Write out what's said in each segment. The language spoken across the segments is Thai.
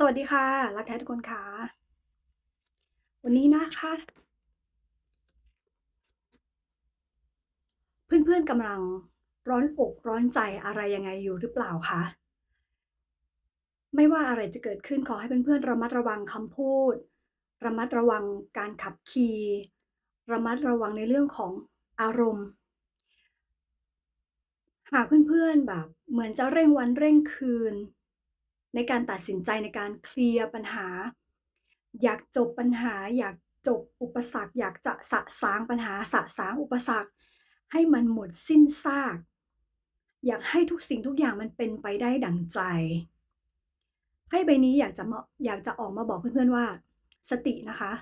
สวัสดีค่ะ รักแท้ทุกคนค่ะ วันนี้นะคะ เพื่อนๆกำลังร้อนอกร้อนใจอะไรยังไงอยู่หรือเปล่าคะ ไม่ว่าอะไรจะเกิดขึ้นขอให้เพื่อนๆระมัดระวังคำพูด ระมัดระวังการขับขี่ระมัดระวังในเรื่องของอารมณ์ หากเพื่อนๆแบบเหมือนจะเร่งวันเร่งคืน ในการตัดสินใจในการเคลียร์ปัญหา อยากจบปัญหา อยากจบอุปสรรค อยากจะสะสางปัญหาสะสางอุปสรรค ให้มันหมดสิ้นซาก อยากให้ทุกสิ่งทุกอย่างมันเป็นไปได้ดั่งใจไพ่ใบนี้อยากจะมาอยากจะออกมาบอกเพื่อนๆว่า สตินะคะ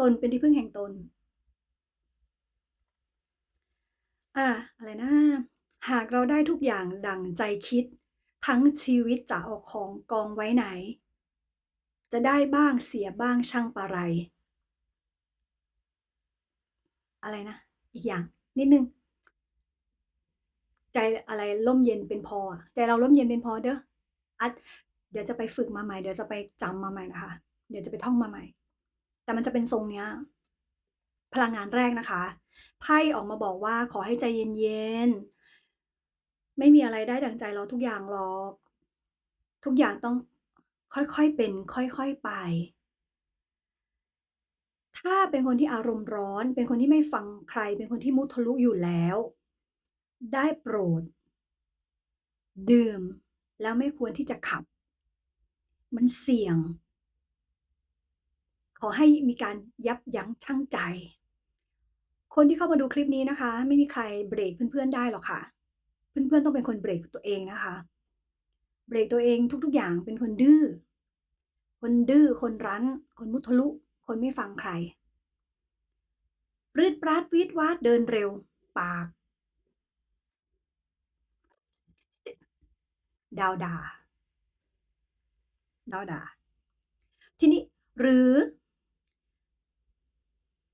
ตนเป็นที่พึ่งแห่งตน อ่าอะไรนะ หากเราได้ทุกอย่างดั่งใจคิด ทั้งชีวิตจะเอาของกองไว้ไหน จะได้บ้างเสียบ้างช่างปะไร อะไรนะ อีกอย่างนิดนึง ใจอะไรร่มเย็นเป็นพอ ใจเราร่มเย็นเป็นพอเด้ออัดเดี๋ยวจะไปฝึกมาใหม่ เดี๋ยวจะไปจำมาใหม่นะคะ เดี๋ยวจะไปท่องมาใหม่ แต่มันจะเป็นทรงเนี้ย พลังงานแรกนะคะ ไพ่ออกมาบอกว่าขอให้ใจเย็นๆ ไม่มีอะไรได้ดังใจเราทุกอย่างหรอก ทุกอย่างต้องค่อยๆเป็น ค่อยๆไป ถ้าเป็นคนที่อารมณ์ร้อน เป็นคนที่ไม่ฟังใคร เป็นคนที่มุทะลุอยู่แล้ว ได้โปรด ดื่มแล้วไม่ควรที่จะขับ มันเสี่ยง ขอให้มีการยับยั้งชั่งใจ คนที่เข้ามาดูคลิปนี้นะคะ ไม่มีใครเบรกเพื่อนๆได้หรอกค่ะ เพื่อนๆต้องเป็นคนเบรกตัวเองนะคะ เบรกตัวเองทุกๆ อย่างเป็นคนดื้อ คนดื้อ คนรั้น คนมุทะลุ คนไม่ฟังใครรืดปราดวีดวาดเดินเร็ว ปาก ดาวดาดาวดา ทีนี้หรือ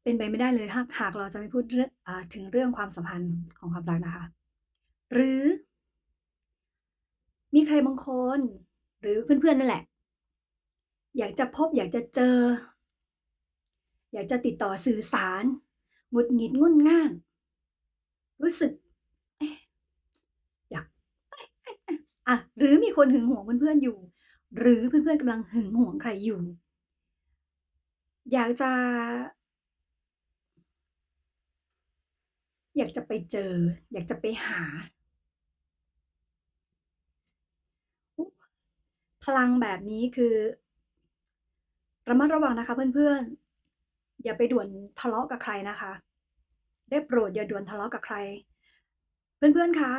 เป็นไปไม่ได้เลยหากเราจะไม่พูดถึงเรื่องความสัมพันธ์ของความรักนะคะ หรือ มีใครบางคน หรือเพื่อนๆนั่นแหละ อยากจะพบอยากจะเจอ อยากจะติดต่อสื่อสารหงุดหงิดงุ่นง่าน รู้สึกอยากอ๊ะๆๆอะหรือมีคนหึงหวงเพื่อนๆอยู่ หรือเพื่อนๆกำลังหึงหวงใครอยู่ อยากจะ อยากจะไปเจอ อยากจะไปหา อุ๊ พลังแบบนี้คือระมัดระวังนะคะเพื่อนๆ อย่าไปด่วนทะเลาะกับใครนะคะ ได้โปรดอย่าด่วนทะเลาะกับใคร เพื่อนๆคะ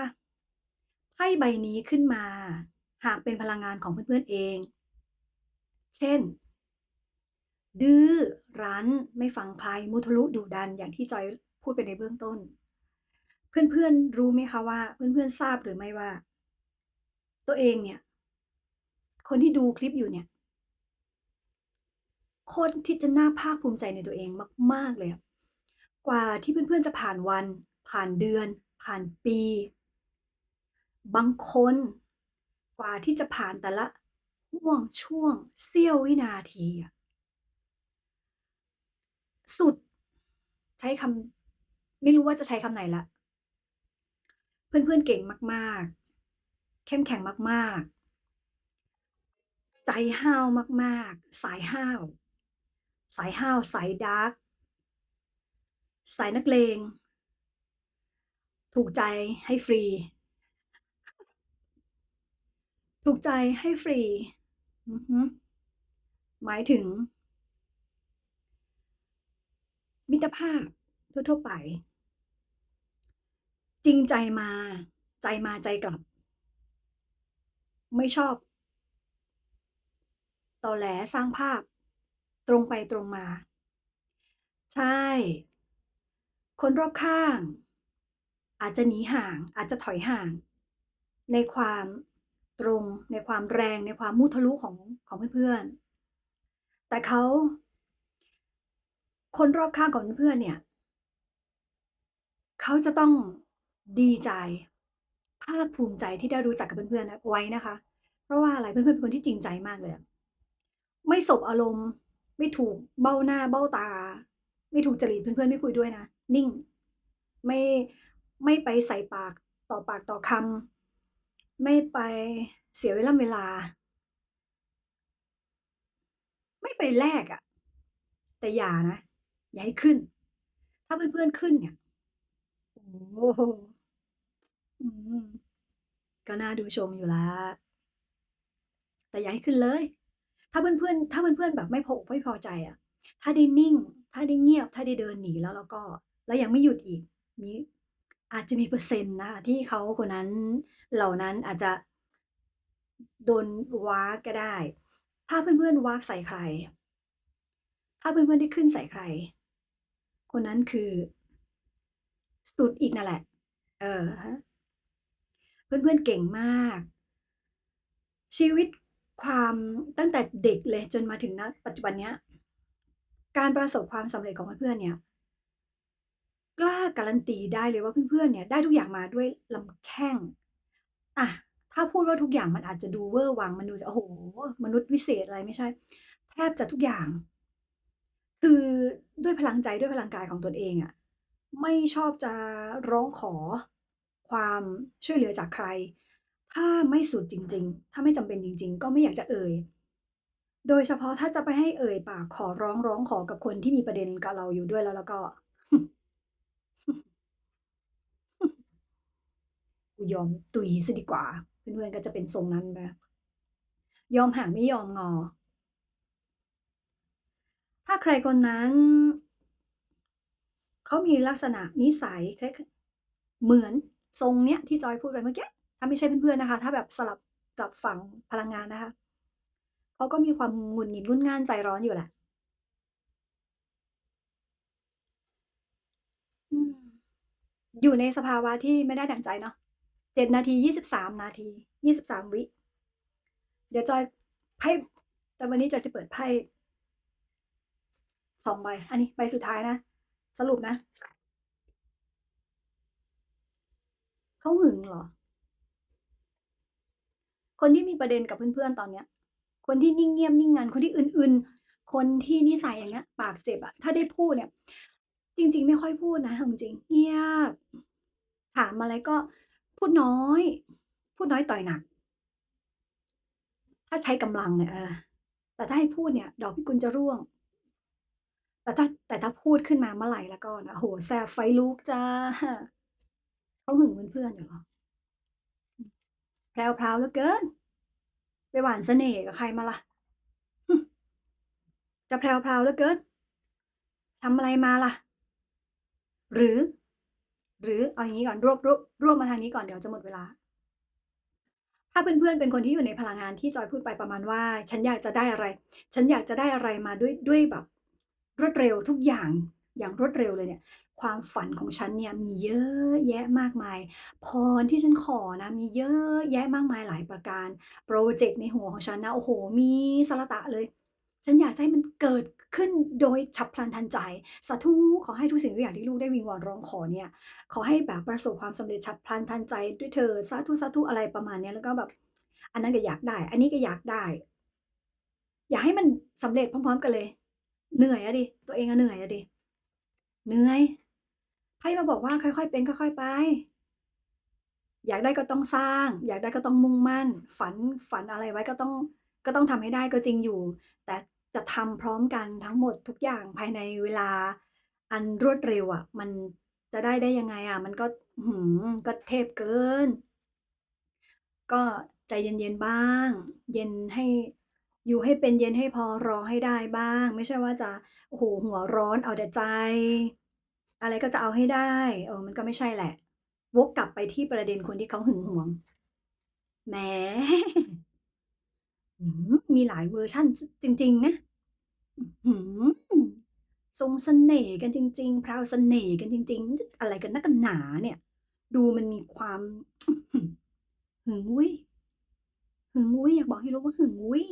ไพ่ใบนี้ขึ้นมา หากเป็นพลังงานของเพื่อนๆเอง เช่น ดื้อรั้นไม่ฟังใครมุทะลุดุดันอย่างที่จอยพูดไปในเบื้องต้น เพื่อนๆรู้ไหมคะว่า เพื่อนๆทราบหรือไม่ว่า ตัวเองเนี่ย คนที่ดูคลิปอยู่เนี่ยคตรที่จะน่าภาคภูมิใจในตัวเองมาก ๆ เลยกว่าที่เพื่อนๆจะผ่านวัน ผ่านเดือน ผ่านปี บางคน กว่าที่จะผ่านแต่ละห่วงช่วงเสี้ยววินาที สุดใช้คำไม่รู้ว่าจะใช้คำไหนล้วเพื่อนๆเก่งมาก ๆ เข้มแข็งมาก ๆ ใจห้าวมากๆ สายห้าว สายห้าว สายดาร์ก สายนักเลง ถูกใจให้ฟรี ถูกใจให้ฟรี หมายถึง มิตรภาพทั่วๆไป จริงใจมา ใจมาใจกลับ ไม่ชอบ ตอแหลสร้างภาพ ตรงไปตรงมา ใช่ คนรอบข้าง อาจจะหนีห่าง อาจจะถอยห่าง ในความตรงในความแรงในความมุทะลุของของเพื่อนๆ แต่เขา คนรอบข้างของเพื่อนๆเนี่ยเขาจะต้องดีใจ ภาคภูมิใจที่ได้รู้จักกับเพื่อนๆนไว้นะคะ เพราะว่าอะไรเพื่อนๆเป็นคนที่จริงใจมากเลย ไม่สบอารมณ์ ไม่ถูกเบ้าหน้าเบ้าตา ไม่ถูกจริตเพื่อนๆไม่คุยด้วยนะ นิ่ง ไม่ไม่ไปใส่ปากต่อปากต่อคำไม่ไปเสียเวล่ำเวลา ไม่ไปแลกอะแต่อย่านะ อย่าให้ขึ้น ถ้าเพื่อนๆขึ้นเนี่ยโอ้โฮอืมก็น่าดูชมอยู่ล้วแต่อย่าให้ขึ้นเลย ถ้าเพื่อนๆ ถ้าเพื่อนๆ แบบไม่พออกไม่พอใจอะถ้าได้นิ่ง ถ้าได้เงียบ ถ้าได้เดินหนีแล้วแล้วก็ แล้วยังไม่หยุดอีกงี้อาจจะมีเปอร์เซ็นต์นะคะที่เขาคนนั้นเหล่านั้นอาจจะโดนว้าก็ได้ ถ้าเพื่อนๆว้าใส่ใคร ถ้าเพื่อนๆได้ขึ้นใส่ใคร คนนั้นคือสุดอีกนั่นแหละ เออฮะเพื่อนๆเก่งมาก ชีวิต ความตั้งแต่เด็กเลยจนมาถึงณปัจจุบันเนี้ยการประสบความสำเร็จของเพื่อนๆเนี่ย กล้าการันตีได้เลยว่าเพื่อนๆเนี่ย ได้ทุกอย่างมาด้วยลำแข้งอะถ้าพูดว่าทุกอย่างมันอาจจะดูเวอร์วังมันดูโอ้โฮมนุษย์วิเศษอะไรไม่ใช่ แทบจะทุกอย่าง คือด้วยพลังใจด้วยพลังกายของตนเองอะไม่ชอบจะร้องขอความช่วยเหลือจากใคร ถ้าไม่สุดจริง ๆ ถ้าไม่จำเป็นจริง ๆ ก็ไม่อยากจะเอ่ย โดยเฉพาะถ้าจะไปให้เอ่ยปากขอร้องร้องขอกับคนที่มีประเด็นกับเราอยู่ด้วยแล้วแล้วก็ กูยอมตุยเสียดีกว่า เพื่อนๆก็จะเป็นทรงนั้นไปยอมห่างไม่ยอมงอ ถ้าใครคนนั้น เขามีลักษณะนิสัยคล้ายเหมือนทรงเนี้ยที่จอยพูดไปเมื่อกี้ ถ้าไม่ใช่เพื่อนๆนะคะ ถ้าแบบสลับกับฝั่งพลังงานนะคะเขาก็มีความหงุดหงิดงุ่นง่านใจร้อนอยู่แหละอยู่ในสภาวะที่ไม่ได้ดั่งใจเนาะ7นาที23นาที23วิ เดี๋ยวจอยไพ่แต่วันนี้จอยจะเปิดไพ่2ใบ อันนี้ใบสุดท้ายนะ สรุปนะ เขาหึงเหรอ? คนที่มีประเด็นกับเพื่อนๆตอนเนี้ย คนที่นิ่งเงียบนิ่งงันคนที่อึนๆ คนที่นิสัยอย่างเงี้ย ปากเจ็บอะถ้าได้พูดเนี่ย จริง ๆ ไม่ค่อยพูดนะจริงๆเงียบถามอะไรก็พูดน้อย พูดน้อยต่อยหนัก ถ้าใช้กำลังเนี่ยเออแต่ถ้าให้พูดเนี่ย ดอกพิกุลจะร่วง แต่ถ้าแต่ถ้าพูดขึ้นมาเมื่อไหร่แล้วก็นะโอ้โฮแสบไฟลุกจ้ะเขาหึงเพื่อนๆอยู่หรอ? อืมแพราวเหลือเกิน ไปหวานเสน่ห์กับใครมาล่ะ?จะแพรวๆเหลือเกินทำอะไรมาล่ะ?หรือ หรือเอาอย่างงี้ก่อนรวบรวบรวบมาทางนี้ก่อนเดี๋ยวจะหมดเวลา ถ้าเพื่อนๆเป็นคนที่อยู่ในพลังงานที่จอยพูดไปประมาณว่า ฉันอยากจะได้อะไร ฉันอยากจะได้อะไรมาด้วยด้วยแบบ รวดเร็วทุกอย่างอย่างรวดเร็วเลยเนี่ย ความฝันของฉันเนี่ยมีเยอะแยะมากมาย พรที่ฉันขอนะมีเยอะแยะมากมายหลายประการพรเจกต์ในหัวของฉันนะโอ้โฮมีสะระตะเลย ฉันอยากให้มันเกิดขึ้นโดยฉับพลันทันใจ สาธุขอให้ทุกสิ่งทุกอย่างที่ลูกได้วิงวอนร้องขอเนี่ย ขอให้แบบประสบความสำเร็จฉับพลันทันใจด้วยเถิดสาธุอะไรประมาณเนี้ยแล้วก็แบบ อันนั้นก็อยากได้ อันนี้ก็อยากได้ อยากให้มันสำเร็จพร้อม ๆ กันเลย เหนื่อยอะดิตัวเองอะเหนื่อยอะดิเหนื่อย ไพ่มาบอกว่าค่อยๆเป็นค่อยๆไป อยากได้ก็ต้องสร้าง อยากได้ก็ต้องมุ่งมั่น ฝันฝันอะไรไว้ก็ต้องก็ต้องทำให้ได้ก็จริงอยู่ แต่จะทำพร้อมกันทั้งหมดทุกอย่างภายในเวลาอันรวดเร็วอะมันจะได้ได้ยังไงอะมันก็อื้อฮือก็เทพเกิน ก็ใจเย็นๆบ้าง เย็นให้อยู่ให้เป็นเย็นให้พอรอให้ได้บ้าง ไม่ใช่ว่าจะโอ้โฮหัวร้อนเอาแต่ใจ อะไรก็จะเอาให้ได้เออมันก็ไม่ใช่แหละ วกกลับไปที่ประเด็นคนที่เขาหึงหวงแหมมีหลายเวอร์ชันจริง ๆ นะทรงเสน่ห์กันจริง ๆ พราวเสน่ห์กันจริง ๆ อะไรกันนักกันหนาเนี่ย ดูมันมีความหึงอุ๊ยหึงอุ๊ยอยากบอกให้รู้ว่าหึงอุ๊ย